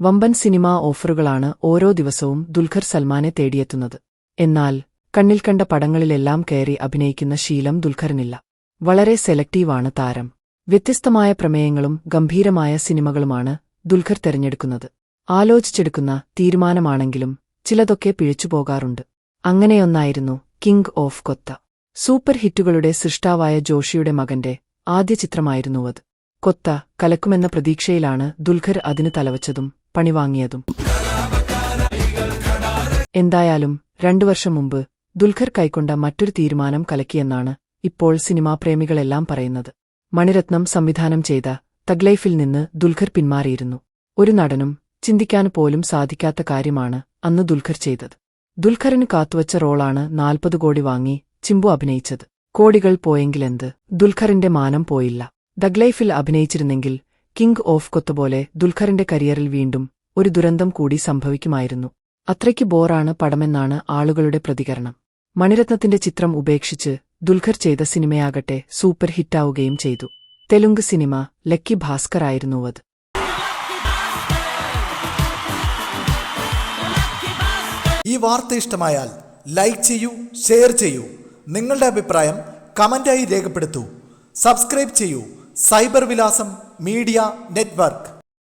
വമ്പൻ സിനിമാ ഓഫറുകളാണ് ഓരോ ദിവസവും ദുൽഖർ സൽമാനെ തേടിയെത്തുന്നത്. എന്നാൽ കണ്ണിൽ കണ്ട പടങ്ങളിലെല്ലാം കയറി അഭിനയിക്കുന്ന ശീലം ദുൽഖറിനില്ല. വളരെ സെലക്റ്റീവാണ് താരം. വ്യത്യസ്തമായ പ്രമേയങ്ങളും ഗംഭീരമായ സിനിമകളുമാണ് ദുൽഖർ തെരഞ്ഞെടുക്കുന്നത്. ആലോചിച്ചെടുക്കുന്ന തീരുമാനമാണെങ്കിലും ചിലതൊക്കെ പിഴച്ചുപോകാറുണ്ട് അങ്ങനെയൊന്നായിരുന്നു കിങ് ഓഫ് കൊത്ത. സൂപ്പർ ഹിറ്റുകളുടെ സൃഷ്ടാവായ ജോഷിയുടെ മകന്റെ ആദ്യ ചിത്രമായിരുന്നുവത് കൊത്ത കലക്കുമെന്ന പ്രതീക്ഷയിലാണ് ദുൽഖർ അതിന് തലവച്ചതും പണിവാങ്ങിയതും. എന്തായാലും രണ്ടു വർഷം മുമ്പ് ദുൽഖർ കൈക്കൊണ്ട മറ്റൊരു തീരുമാനം കലക്കിയെന്നാണ് ഇപ്പോൾ സിനിമാപ്രേമികളെല്ലാം പറയുന്നത്. മണിരത്നം സംവിധാനം ചെയ്ത തഗ്ലൈഫിൽ നിന്ന് ദുൽഖർ പിന്മാറിയിരുന്നു. ഒരു നടനും ചിന്തിക്കാൻ പോലും സാധിക്കാത്ത കാര്യമാണ് അന്ന് ദുൽഖർ ചെയ്തത്. ദുൽഖറിന് കാത്തുവച്ച റോളാണ് നാൽപ്പത് കോടി വാങ്ങി ചിമ്പു അഭിനയിച്ചത്. കോടികൾ പോയെങ്കിലെന്ത് ദുൽഖറിന്റെ മാനം പോയില്ല. ദഗ്ലൈഫിൽ അഭിനയിച്ചിരുന്നെങ്കിൽ കിങ് ഓഫ് കൊത്തപോലെ ദുൽഖറിന്റെ കരിയറിൽ വീണ്ടും ഒരു ദുരന്തം കൂടി സംഭവിക്കുമായിരുന്നു. അത്രയ്ക്ക് ബോറാണ് പടമെന്നാണ് ആളുകളുടെ പ്രതികരണം. മണിരത്നത്തിന്റെ ചിത്രം ഉപേക്ഷിച്ച് ദുൽഖർ ചെയ്ത സിനിമയാകട്ടെ സൂപ്പർ ഹിറ്റാവുകയും ചെയ്തു. തെലുങ്ക് സിനിമ ലക്കി ഭാസ്കർ ആയിരുന്നുവത് ഈ വാർത്ത ഇഷ്ടമായാൽ ലൈക്ക് ചെയ്യൂ ഷെയർ ചെയ്യൂ. നിങ്ങളുടെ അഭിപ്രായം കമന്റായി രേഖപ്പെടുത്തൂ. സബ്സ്ക്രൈബ് ചെയ്യൂ. സൈബർ വിലാസം മീഡിയ നെറ്റ്വർക്ക്